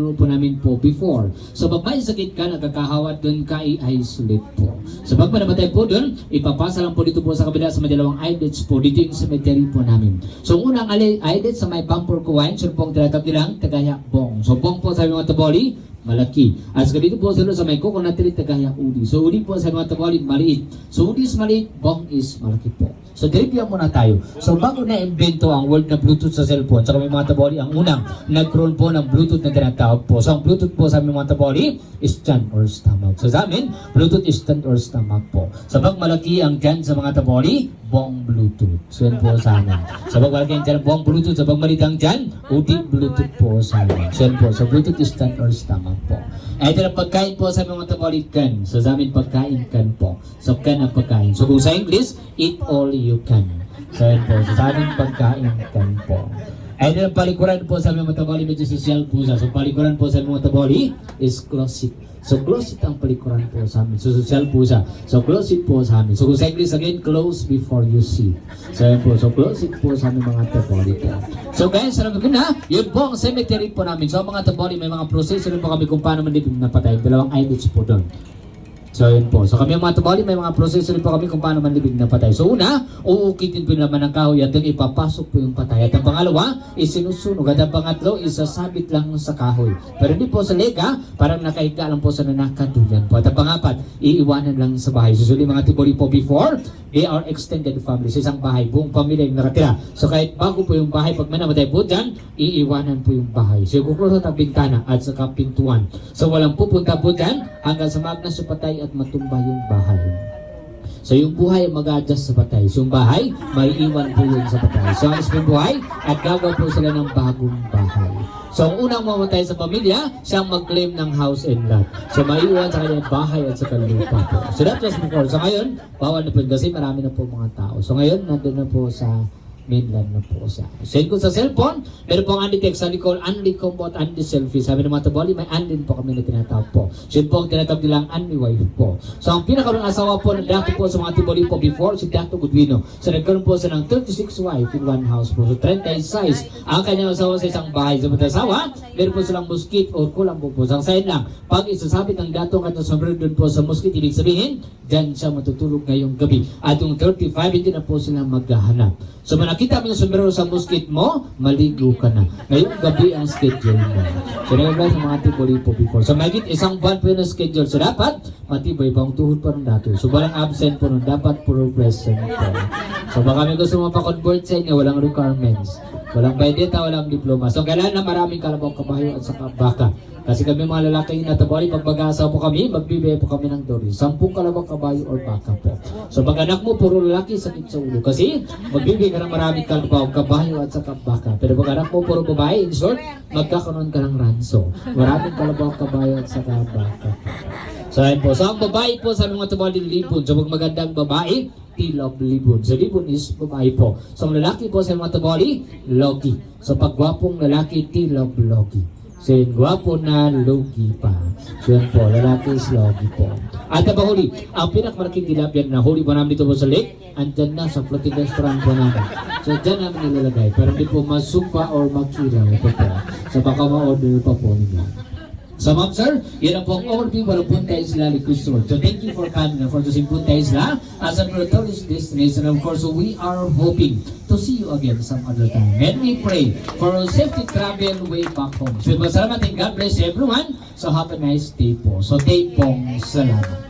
Po namin po before. So pag may sakit ka, nagkakahawat doon ka, i-isolate po. So pag manamatay po doon, ipapasa lang po dito po sa kabila sa may dalawang eyelids po, dito yung cemetery po namin. So ang unang eyelid sa may ko wine, so pong tinatap nilang tagaya bong. So bong po sabi mga taboli, malaki. At sa dito po sa sa may coconut tree, tagaya udi. So udi po sa mga taboli, maliit. So udi is maliit, bong is malaki po. So trivia muna tayo. So bago na-invento ang word na Bluetooth sa cellphone, sa mga taboli, ang unang nagkaroon po ng Bluetooth na tinatawag po. So ang Bluetooth po sa aming mga taboli is chan or stomach. So sa amin, Bluetooth is chan or stomach po. So pag malaki ang chan sa mga taboli, bong Bluetooth. So yan po sa amin. So pag malaki ang chan, bong Bluetooth. So pag maliit ang chan, uti Bluetooth po sa amin. So yan po. So Bluetooth is chan or stomach po. Ay, ito na pagkain po sa aming mga taboli, kan. So sa amin, pagkain kan po. So kan ang pagkain. So kung sa English, eat all you can. So yan po. Sa amin, pagkain kan po. Ito ang palikuran po sa mga taboli, medyo social po siya. So palikuran po sa mga taboli is closet. So closet ang palikuran po sa amin. So social po siya. So closet po sa amin. So kung sa English again, close before you see. So yan po. So closet po sa aming mga taboli po. So guys, alam mo na, yun po ang cemetery po namin. So mga taboli, may mga proseso rin po kami kung paano manlibing na patay. Dalawang eyelids po doon. So yun po. So kami ang mga tabali, may mga proseso rin po kami kung paano manlibig na patay. So una, uukitin po naman ng kahoy at ipapasok po yung patay. At ang pangalawa, isinusunog. At ang pangatlo, isasabit lang sa kahoy. Pero hindi po sa lega, parang nakahiga lang po sa nanakaduyan po. At ang pangapat, iiwanan lang sa bahay. Susuli mga tiboli po before, they are extended family. Sa isang bahay, buong pamilya yung nakatira. So kahit bago po yung bahay, pag may namatay po dyan, iiwanan po yung bahay. So kukulot ang bintana at saka pintuan. So walang pupunta po dyan hanggang sa magnas sa patay at matumba yung bahay. So yung buhay ang mag-adjust sa patay. So yung bahay, may iwan po yun sa patay. So ang buhay, at gagawa po sila ng bagong bahay. So ang unang mamatay sa pamilya, siyang mag-claim ng house and lot. So maiwan sa kanyang bahay at sa lupa po. So that was before. So ngayon, bawal na po kasi marami na po mga tao. So ngayon, nandun na po sa mainland na po siya. Send ko sa cellphone, meron po ang Andy-text, Andy call, Andy combo at Andy selfie. Sabi ng mga tabali, may Andin po kami na tinatawag po. Yun po ang tinatawag nilang Andy wife po. So ang pinakaroon asawa po ng dato po sa mga tiboli po before, si Dato Goodwino. So nagkaroon po siya ng 36 wife in one house po. So 36 ang kanyang asawa sa isang bahay. Sa mga asawa, meron po silang muskit o kulang po po. Ang sign lang, pag isasabit ng dato kanyang sombrero doon po sa muskit, ibig sabihin, dyan siya matutulog ngayong gabi. At yung 35, hindi na po sila maghahanap. So kung nakita mo yung sombrero sa muskit mo, maligo ka na. Ngayong gabi ang schedule mo. So nagagay sa mga tiboli po before. So may isang buwan po yun ang schedule. So dapat matibay pa ang tuhod pa ng dato. So walang absent po nun. Dapat puro present po. So baka may gusto mo pa-convert sa inyo, walang requirements. Walang baydeta, walang diploma. So kailangan na maraming kalabaw kabayo at saka baka. Kasi kami mga lalaki na tabali, pag mag-asa po kami, magbibigay po kami ng dori. Sampung kalabaw kabayo or baka po. So pag anak mo, puro lalaki, sakit sa ulo. Kasi magbibigay ka ng maraming kalabaw kabayo at saka baka. Pero pag anak mo, puro babae, in short, magkakaroon ka ng ranso. Maraming kalabaw kabayo at saka baka. So ayun po. So ang babae po sa mga tabali libon. So pag magandang babae, tilab libon. So libon is babae po. So ang lalaki po sa mga tabali, logi. So pag gwapong lalaki, tilab logi. So yun, gwapo na logi pa. So yan po, lalaki is logi po. At ang huli, ang pinakamalaking tilapia na huli po namin dito po sa lake, andyan na sa floating restaurant po namin. So dyan namin nilalagay, para hindi po masupa or makira. Ito po. So baka ma-order pa po ninyo. So ma'am sir, yun ang pong overview para Punta Isla Liquid. So thank you for coming for choosing Punta Isla as a tourist destination. Of course, we are hoping to see you again some other time. And we pray for safety travel way back home. So salamat and God bless everyone. So have a nice day po. So day pong salamat.